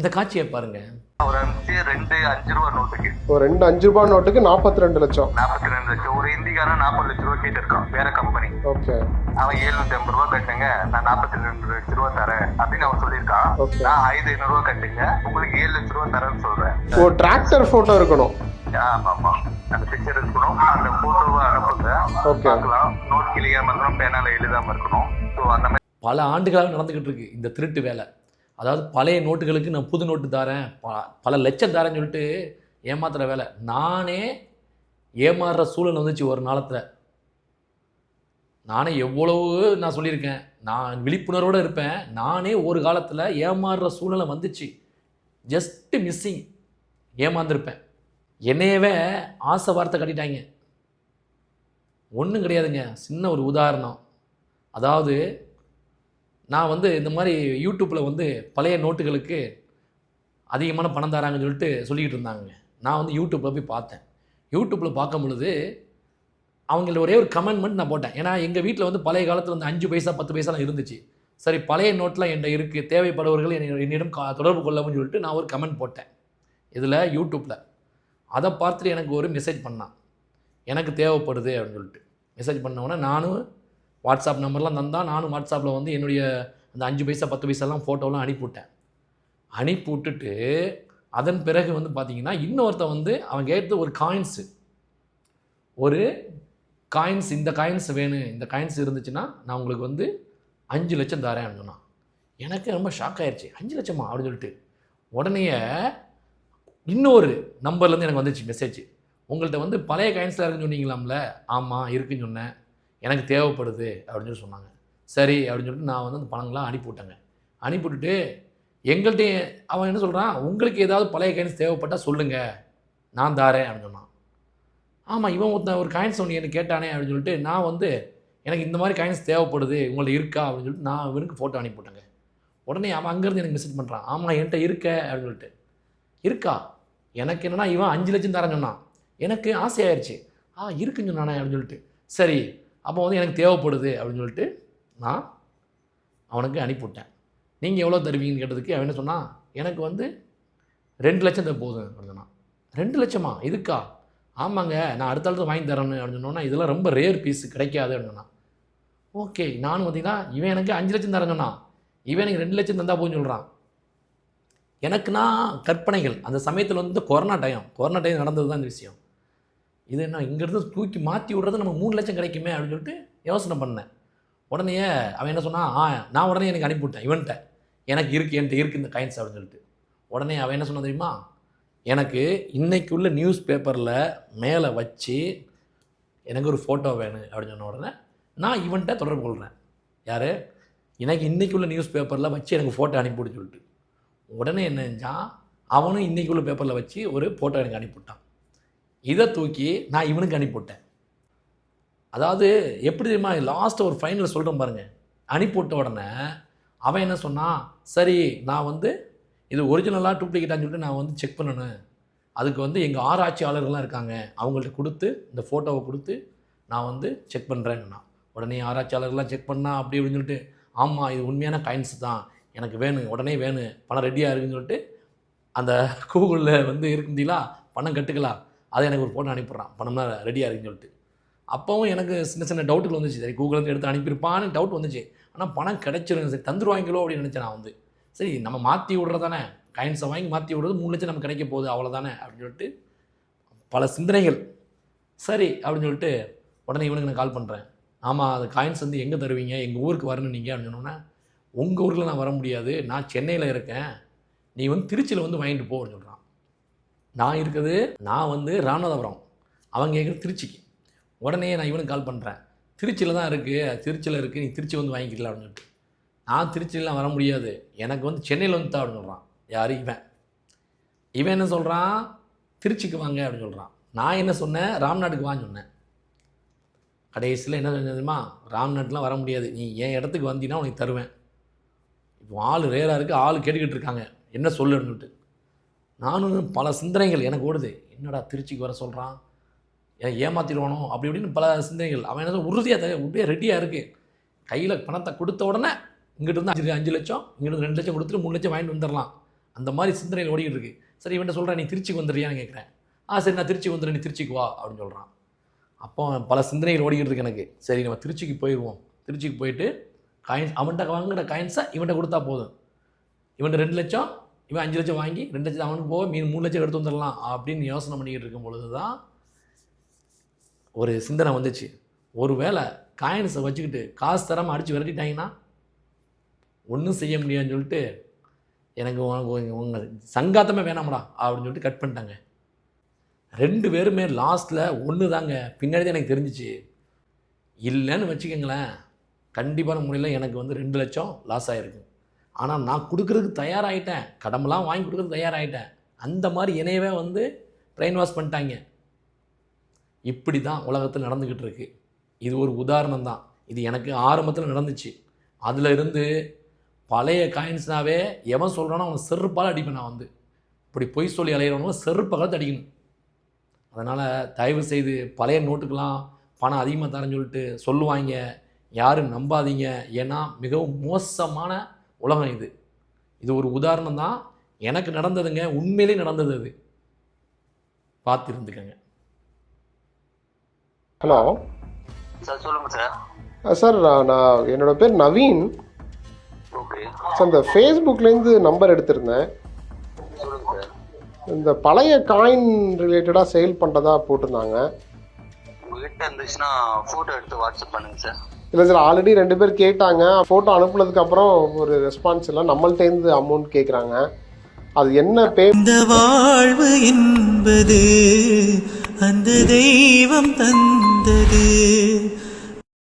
இந்த காட்சியை பாருங்க. ஒரு அஞ்சு ரெண்டு அஞ்சு ரூபா நோட்டுக்கு. ஒரு ரெண்டு அஞ்சு ரூபாய் நோட்டுக்கு நாற்பத்தி ரெண்டு லட்சம். நாற்பத்தி ரெண்டு லட்சம். ஒரு இந்திக்காரன் நாற்பது லட்ச ரூபா கேட்டிருக்கான் வேற கம்பெனி ஓகே. அவன் எழுநூத்தி ஐம்பது ரூபா கட்டுங்க நான் நாற்பத்தி ரெண்டு லட்ச ரூபா தரேன் அப்படின்னு அவன் சொல்லியிருக்கான். Okay. நான் ஆயிரத்தி ஐநூறு ரூபா கட்டுங்க உங்களுக்கு ஏழு லட்ச ரூபா தரேன்னு சொல்றேன். ஒரு டிராக்டர் போட்டோ இருக்கணும். ஆமா ஆமா. அந்த பிக்சர் இருக்கணும். அந்த போட்டோவை அனுப்புங்க. Okay. பார்க்கலாம். நோட் கிளியாம இருக்கணும் பேனால எழுதாம இருக்கணும். ஸோ அந்த மாதிரி பல ஆண்டுகளாக நடந்துக்கிட்டு இருக்கு இந்த திருட்டு வேலை. அதாவது பழைய நோட்டுகளுக்கு நான் புது நோட்டு தரேன். ப- பல லட்சம் தரேன்னு சொல்லிட்டு ஏமாத்துகிற வேலை. நானே ஏமாறுற சூழல் வந்துச்சு ஒரு நாளத்தில். நானே எவ்வளவு நான் சொல்லியிருக்கேன். நான் விழிப்புணர்வோடு இருப்பேன். நானே ஒரு காலத்தில் ஏமாறுற சூழ்நிலை வந்துச்சு. ஜஸ்ட்டு மிஸ்ஸிங் ஏமாந்துருப்பேன். என்னையவே ஆசை வார்த்தை கட்டிட்டாங்க. ஒன்றும் கிடையாதுங்க. சின்ன ஒரு உதாரணம். அதாவது நான் வந்து இந்த மாதிரி யூடியூப்பில் வந்து பழைய நோட்டுகளுக்கு அதிகமான பணம் தராங்கன்னு சொல்லிட்டு சொல்லிக்கிட்டு இருந்தாங்க நான் வந்து யூடியூப்பில் போய் பார்த்தேன். யூடியூப்பில் பார்க்கும் பொழுது அவங்கள ஒரே ஒரு கமெண்ட் மட்டும் நான் போட்டேன். ஏன்னா எங்கள் வீட்டில் வந்து பழைய காலத்தில் வந்து அஞ்சு பைசா பத்து பைசாலாம் இருந்துச்சு. சரி பழைய நோட்டெலாம் என்கிட்ட இருக்குது தேவைப்படுவர்கள் என்னிடம் கா- தொடர்பு கொள்ளவும் சொல்லிட்டு நான் ஒரு கமெண்ட் போட்டேன். இதில் யூடியூப்பில் அதை பார்த்துட்டு எனக்கு ஒரு மெசேஜ் பண்ணான். எனக்கு தேவைப்படுது அப்படின்னு சொல்லிட்டு. மெசேஜ் பண்ண நானும் வாட்ஸ்அப் நம்பர்லாம் தந்தால் நானும் வாட்ஸ்அப்பில் வந்து என்னுடைய அந்த அஞ்சு பைசா பத்து பைசாலாம் ஃபோட்டோலாம் அனுப்பிவிட்டேன். அனுப்பி விட்டுட்டு அதன் பிறகு வந்து பார்த்தீங்கன்னா இன்னொருத்தன் வந்து அவன் கேட்டது ஒரு காயின்ஸு ஒரு காயின்ஸ் இந்த காயின்ஸ் வேணும் இந்த காயின்ஸ் இருந்துச்சுன்னா நான் உங்களுக்கு வந்து அஞ்சு லட்சம் தரேன் அப்படின்னா எனக்கு ரொம்ப ஷாக் ஆயிடுச்சு அஞ்சு லட்சமா? அப்படின்னு சொல்லிட்டு. உடனே இன்னொரு நம்பர்லேருந்து எனக்கு வந்துச்சு மெசேஜ் உங்கள்கிட்ட வந்து பழைய காயின்ஸ்லாம் இருக்குன்னு சொன்னீங்களாம்ல? ஆமாம் இருக்குன்னு சொன்னேன். எனக்கு தேவைப்படுது அப்படின்னு சொல்லி சொன்னாங்க. சரி அப்படின்னு சொல்லிட்டு நான் வந்து அந்த பணங்கள்லாம் அனுப்பிவிட்டேங்க. அனுப்பிவிட்டுட்டு எங்கள்கிட்ட அவன் என்ன சொல்கிறான் உங்களுக்கு ஏதாவது பழைய காயின்ஸ் தேவைப்பட்டால் சொல்லுங்கள் நான் தாரேன். அப்படின்னு சொன்னான். ஆமாம் இவன் ஒருத்தன் ஒரு காயின்ஸ் ஒன்று எனக்கு கேட்டானே அப்படின்னு சொல்லிட்டு நான் வந்து எனக்கு இந்த மாதிரி காயின்ஸ் தேவைப்படுது. உங்கள்ட்ட இருக்கா? அப்படின்னு சொல்லிட்டு நான் இவனுக்கு ஃபோட்டோ அனுப்பிவிட்டேங்க. உடனே அவன் அங்கேருந்து எனக்கு மெசேஜ் பண்ணுறான் ஆமாம் என்கிட்ட இருக்க. அப்படின்னு சொல்லிட்டு. இருக்கா? எனக்கு என்னென்னா இவன் அஞ்சு லட்சம் தரேன் சொன்னான். எனக்கு ஆசையாயிருச்சு. ஆ இருக்குன்னு சொன்னானே. அப்படின்னு சொல்லிட்டு. சரி அப்போ வந்து எனக்கு தேவைப்படுது அப்படின்னு சொல்லிட்டு நான் அவனுக்கு அனுப்பிவிட்டேன். நீங்கள் எவ்வளோ தருவீங்கன்னு கேட்டதுக்கு அவன் என்ன சொன்னான் எனக்கு வந்து ரெண்டு லட்சம் தான் போதும் அப்படின்னு சொன்னான். ரெண்டு லட்சமா? இதுக்கா? ஆமாங்க நான் அடுத்த அடுத்து வாங்கி தரேன்னு அப்படின்னு சொன்னோன்னா இதெல்லாம் ரொம்ப ரேர் பீஸ் கிடைக்காது அப்படின்னு சொன்னான். ஓகே நானும் பார்த்தீங்கன்னா இவன் எனக்கு அஞ்சு லட்சம் தரேன் சொன்னான். இவன் எனக்கு ரெண்டு லட்சம் தந்தா போதுன்னு சொல்கிறான் எனக்குனா கற்பனைகள். அந்த சமயத்தில் வந்து கொரோனா டைம் கொரோனா டைம் நடந்தது தான் இந்த விஷயம். இது என்ன இங்கேருந்து தூக்கி மாற்றி விட்றது நம்ம மூணு லட்சம் கிடைக்குமே அப்படின்னு சொல்லிட்டு யோசனை பண்ணேன். உடனே அவன் என்ன சொன்னான் ஆ நான் உடனே எனக்கு அனுப்பிவிட்டேன் இவன்கிட்ட. எனக்கு இருக்குது என்கிட்ட இருக்குது இந்த காயின்ஸ் அப்படின்னு சொல்லிட்டு. உடனே அவன் என்ன சொன்னான் தெரியுமா எனக்கு இன்றைக்கு உள்ள நியூஸ் பேப்பரில் மேலே வச்சு எனக்கு ஒரு ஃபோட்டோ வேணும் அப்படின்னு சொன்ன உடனே நான் இவன்கிட்ட தொடர்பு கொள்கிறேன் யார்? எனக்கு இன்றைக்கு உள்ள நியூஸ் பேப்பரில் வச்சு எனக்கு ஃபோட்டோ அனுப்பிவிடு சொல்லிட்டு. உடனே என்ன செஞ்சான் அவனும் இன்றைக்கி உள்ள பேப்பரில் வச்சு ஒரு ஃபோட்டோ எனக்கு அனுப்பிவிட்டான். இதை தூக்கி நான் இவனுக்கு அனுப்பிவிட்டேன். அதாவது எப்படி தெரியுமா லாஸ்ட் ஒரு ஃபைனல் சொல்கிறேன் பாருங்கள் அனுப்பிவிட்ட உடனே அவன் என்ன சொன்னான்? சரி நான் வந்து இது ஒரிஜினலாக டூப்ளிகேட்டான்னு சொல்லிட்டு நான் வந்து செக் பண்ணணும். அதுக்கு வந்து எங்கள் ஆராய்ச்சியாளர்கள்லாம் இருக்காங்க. அவங்கள்ட்ட கொடுத்து இந்த ஃபோட்டோவை கொடுத்து நான் வந்து செக் பண்ணுறேன்னா உடனே ஆராய்ச்சியாளர்கள்லாம் செக் பண்ணா அப்படி இப்படின்னு சொல்லிட்டு ஆமாம் இது உண்மையான காயின்ஸ் தான். எனக்கு வேணும் உடனே வேணும் பணம் ரெடியாக இருக்குன்னு சொல்லிட்டு அந்த கூகுளில் வந்து இருக்குந்தீங்களா பணம் கட்டுக்கலாம். அதை எனக்கு ஒரு ஃபோட்டோ அனுப்பிடுறான். பணம்னா ரெடியாக இருக்குன்னு சொல்லிட்டு. அப்போவும் எனக்கு சின்ன சின்ன டவுட்டுகள் வந்துச்சு. சரி கூகுளில் எடுத்து அனுப்பியிருப்பான்னு டவுட் வந்துச்சு. ஆனால் பணம் கிடைச்சிருங்க சரி தந்துருவாங்களோ அப்படின்னு நினச்சேன் நான் வந்து. சரி நம்ம மாற்றி விடுறதானே காயின்ஸை வாங்கி மாற்றி விடுறது மூணு லட்சம் நமக்கு கிடைக்க போகுது அவ்வளோதானே அப்படின்னு சொல்லிட்டு பல சிந்தனைகள். சரி அப்படின்னு சொல்லிட்டு உடனே இவனுக்கு நான் கால் பண்ணுறேன் ஆமாம் அது காயின்ஸ் வந்து எங்கே தருவீங்க? எங்கள் ஊருக்கு வரணும் நீங்கள் அப்படின்னு சொன்னோன்னே உங்கள் ஊரில் நான் வர முடியாது. நான் சென்னையில் இருக்கேன். நீ வந்து திருச்சியில் வந்து வாங்கிட்டு போ அப்படின்னு சொல்கிறான் நான் இருக்குது நான் வந்து ராமநாதபுரம். அவங்க கேட்குறது திருச்சிக்கு. உடனே நான் இவனுக்கு கால் பண்ணுறேன் திருச்சியில் தான் இருக்குது திருச்சியில் இருக்குது நீ திருச்சி வந்து வாங்கிக்கலாம் அப்படின்னு சொல்லிட்டு. நான் திருச்சியிலாம் வர முடியாது. எனக்கு வந்து சென்னையில் வந்து தான் அப்படின்னு சொல்கிறான் யார்? இவன். இவன் என்ன சொல்கிறான் திருச்சிக்கு வாங்க அப்படின்னு சொல்கிறான் நான் என்ன சொன்னேன்? ராம்நாட்டுக்கு வாங்க சொன்னேன். கடைசியில் என்ன சொன்னது தெரியுமா? ராம்நாட்லாம் வர முடியாது. நீ என் இடத்துக்கு வந்தீங்கன்னா உனக்கு தருவேன். இப்போ ஆள் ரேராக இருக்குது ஆள் கேட்டுக்கிட்டு இருக்காங்க. என்ன சொல்லுன்னுட்டு நானும் பல சிந்தனைகள் எனக்கு ஓடுது. என்னடா திருச்சிக்கு வர சொல்கிறான் ஏன் ஏமாற்றிடுவானோ அப்படி இப்படின்னு பல சிந்தனைகள். அவன் என்ன உறுதியாக உறுதியாக ரெடியாக இருக்குது கையில் பணத்தை கொடுத்த உடனே இங்கிட்ட இருந்து அஞ்சு அஞ்சு லட்சம் இங்கிட்டு ரெண்டு லட்சம் கொடுத்துட்டு மூணு லட்சம் வாங்கிட்டு வந்துடலாம். அந்த மாதிரி சிந்தனைகள் ஓடிக்கிட்டு இருக்குது சரி இவன்ட்ட சொல்கிறேன் நீ திருச்சிக்கு வந்துடுறியான்னு கேட்குறேன் ஆ சரி நான் திருச்சி வந்துடுறேன் நீ திருச்சிக்கு வா அப்படின்னு சொல்கிறான் அப்போ பல சிந்தனைகள் ஓடிக்கிட்டு இருக்கு எனக்கு. சரி நம்ம திருச்சிக்கு போயிடுவோம் திருச்சிக்கு போயிட்டு காயின்ஸ் அவன்கிட்ட வாங்குகிற காயின்ஸை இவன்கிட்ட கொடுத்தா போதும். இவன்கிட்ட ரெண்டு லட்சம் இவன் அஞ்சு லட்சம் வாங்கி ரெண்டு லட்சம் அவனுக்கு போக மீன் மூணு லட்சம் எடுத்து வந்துடலாம் அப்படின்னு யோசனை பண்ணிக்கிட்டு இருக்கும் பொழுது தான் ஒரு சிந்தனை வந்துச்சு. ஒருவேளை காயின்ஸை வச்சுக்கிட்டு காசு தராமல் அடித்து விரட்டிட்டாங்கன்னா ஒன்றும் செய்ய முடியாதுன்னு சொல்லிட்டு எனக்கு உனக்கு உங்கள் சங்காத்தமே வேணாம்டா அப்படின்னு சொல்லிட்டு கட் பண்ணிட்டாங்க. ரெண்டு பேருமே லாஸ்ட்டில் ஒன்று தாங்க பின்னாடி தான் எனக்கு தெரிஞ்சிச்சு. இல்லைன்னு வச்சுக்கோங்களேன் கண்டிப்பான முறையில் எனக்கு வந்து ரெண்டு லட்சம் லாஸ் ஆகிருக்கு ஆனால் நான் கொடுக்குறதுக்கு தயாராகிட்டேன் கடமெல்லாம் வாங்கி கொடுக்குறதுக்கு தயாராகிட்டேன் அந்த மாதிரி இணையவே வந்து பிரெயின் வாஷ் பண்ணிட்டாங்க. இப்படி தான் உலகத்தில் நடந்துக்கிட்டு இருக்கு. இது ஒரு உதாரணம் தான். இது எனக்கு ஆரம்பத்தில் நடந்துச்சு. அதில் இருந்து பழைய காயின்ஸ்னாவே எவன் சொல்கிறானோ அவனை செருப்பால் அடிப்பேன் நான் வந்து. இப்படி பொய் சொல்லி அலையிறவனும் செருப்பால் அடிக்கணும். அதனால் தயவு செய்து பழைய நோட்டுக்கெல்லாம் பணம் அதிகமாக தரேன்னு சொல்லிட்டு சொல்லுவாங்க. யாரும் நம்பாதீங்க. ஏன்னா மிகவும் மோசமான உலகம் இது. இது ஒரு உதாரணம் தான். எனக்கு நடந்ததுங்க உண்மையிலே நடந்தது அது. பார்த்து இருந்துக்கங்க ஹலோ. சார் சொல்லுங்க சார். சார் நான் என்னோட பேர் நவீன். ஓகே. சார் இந்த ஃபேஸ்புக்லேருந்து நம்பர் எடுத்திருந்தேன். இந்த பழைய காயின் ரிலேட்டடாக சேல் பண்ணுறதா போட்டிருந்தாங்க. உங்ககிட்ட இருந்துச்சுன்னா ஃபோட்டோ எடுத்து வாட்ஸ்அப் பண்ணுங்க சார். இல்லை சார் ஆல்ரெடி ரெண்டு பேர் கேட்டாங்க. ஃபோட்டோ அனுப்புனதுக்கு அப்புறம் ஒரு ரெஸ்பான்ஸ் இல்லை. நம்மள்ட்டேருந்து அமௌண்ட் கேட்குறாங்க அது என்ன பே இந்த வாழ்வு என்பது அந்த தெய்வம் தந்தது.